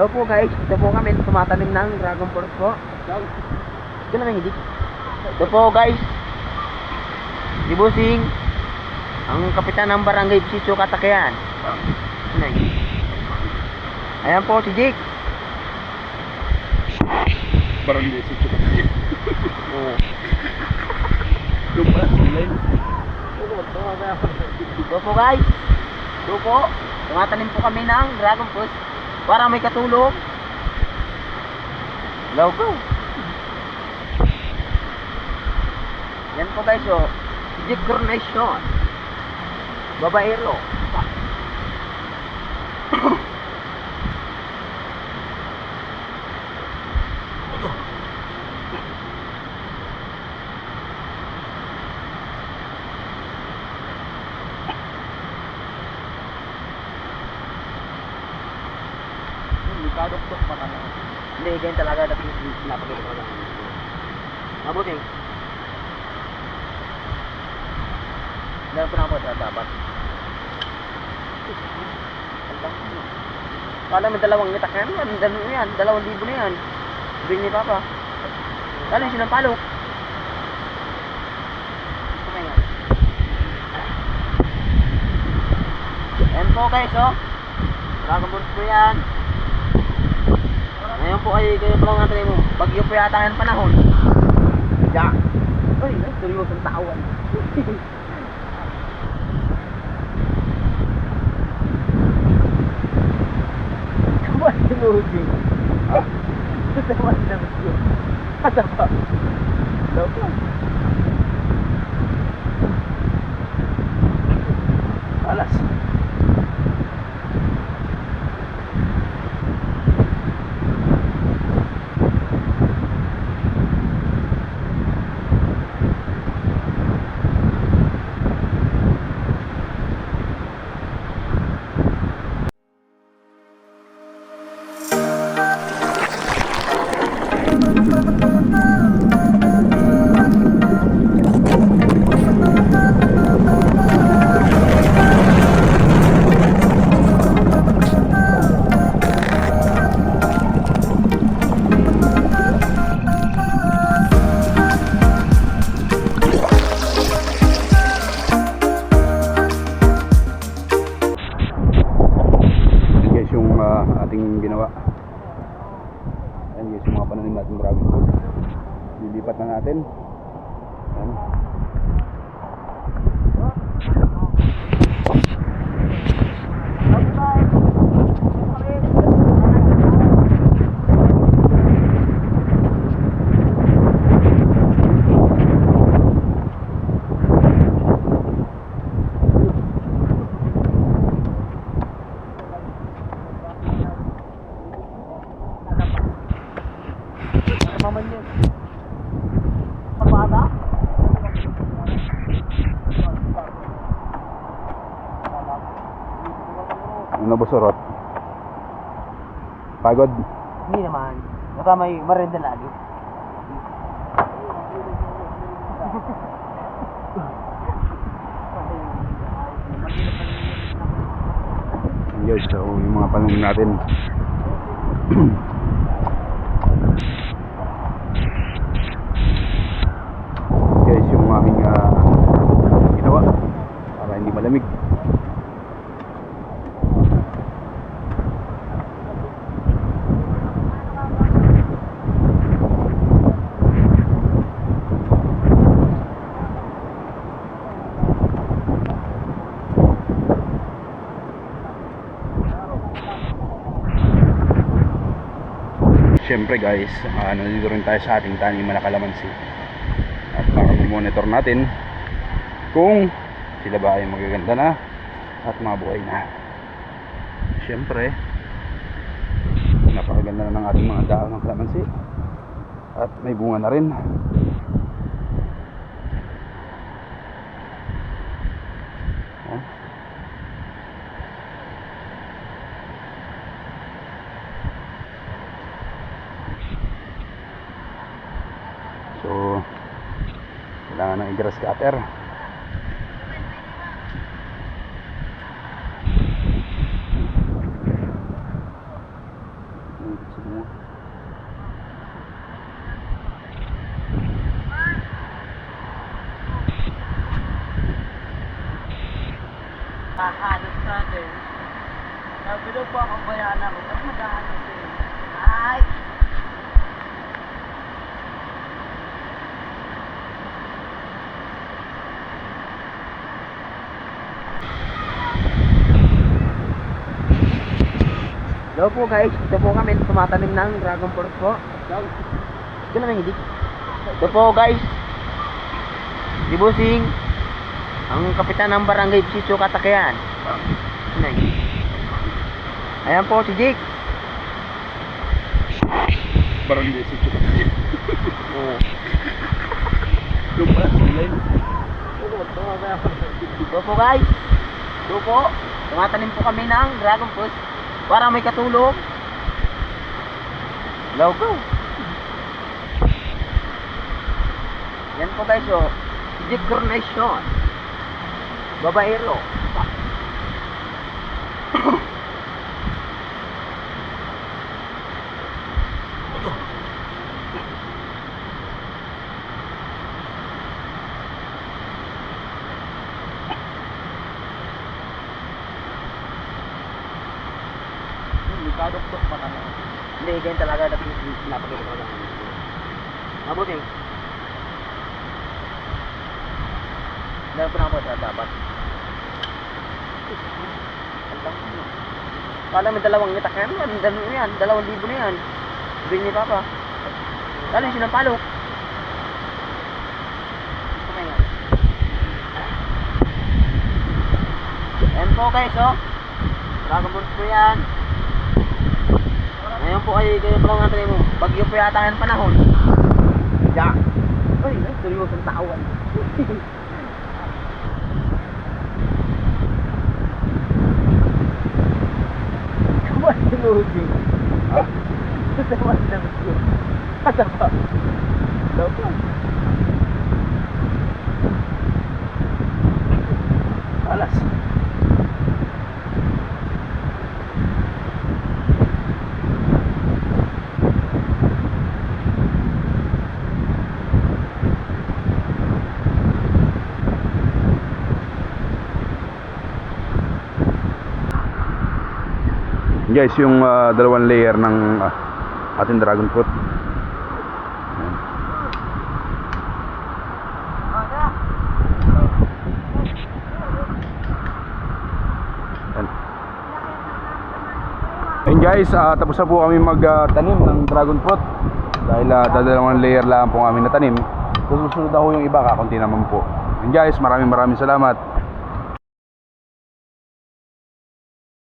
Hello po guys, ito po kami tumatanim ng dragon fruit po. Ito naman hindi. Ito po guys. Si Busing, ang kapitan ng barangay Sitio Katakayan. Nay. Ayan po si Jake. Barangay si Chuka. Oh. Yung pala sila Ito po guys. Ito po. Tumatanim po kami ng dragon fruit para may katulong. Hello po. Yan po guys oh. Jake Coronation. Babaero. Likadok-tok pa na. Hindi, ganyan talaga natin pinapakita ko lang. Mabuti. Dahil po na ako dapat. Kala may dalawang itak yan, yan, dalawang yan, dalawang libo na yan. Sabihin ni Papa. Kala yung sinampalok. Okay nga. Yan po guys, oh. Dragon Ball po yan. Ngayon po ay pa lang natin mo. Bagyo po yata ang panahon. Ya. Ay, seryosong tawan. Kawan si Luigi. Ha? Kawan si Luigi. Asa ba? Loko. Yan guys yung mga pananim natin dragon fruit. Lilipat na natin. Yan. Maman yun. Pagpata? Ano ba surot? Pagod. Hindi naman. Baka may marenda lagi. Guys, so yung mga pananim natin. guys, yung aking ah, ginawa para hindi malamig. Siyempre guys, uh, nandito rin tayo sa ating taniman na kalamansi. At para monitor natin kung sila ba ay magaganda na at mabuhay na. Siyempre, napakaganda na ng ating mga dahon ng kalamansi. At may bunga na rin. kailangan ng grass cutter Halos sa din. Sabi daw po ako bayana ko, ba't maghahanap din? Ay! Hello po guys, ito po kami tumatanim ng dragon fruit po. Ito naman hindi. Ito po guys. Si Busing, ang kapitan ng barangay Sitio Katakayan. Nay. Ayan po si Jake. Hindi si Chuck. Oo. Pala sila Ito po guys. Ito po. Tumatanim po kami ng dragon fruit para may katulong. Hello go. Yan po guys oh. Si Jake Coronation. Babaero. Kadok-dok pa naman. Hindi, ganyan talaga dapat pinapakita talaga. Mabuti. Dahil po na dapat. Kala may dalawang itak yan, yan, dalawang yan, dalawang libo na yan. Sabihin ni Papa. Kala yung sinampalok. Ko. Ayan po guys, oh. Dragon Ball po yan. Ngayon po ay kayo pa lang natin mo. Bagyo po yata ang panahon. Ya. Ay, ay, seryosong tawan. Ah? Kaman sinugi. Ano ba? Ano ba? Alas. Guys, yung ah, dalawang layer ng ah, ating dragon fruit. Ayan guys, ah, tapos na po kami magtanim ng dragon fruit. Dahil uh, dadalawang layer lang po kami natanim. Susunod ako yung iba, kakunti naman po. Ayan guys, maraming maraming salamat.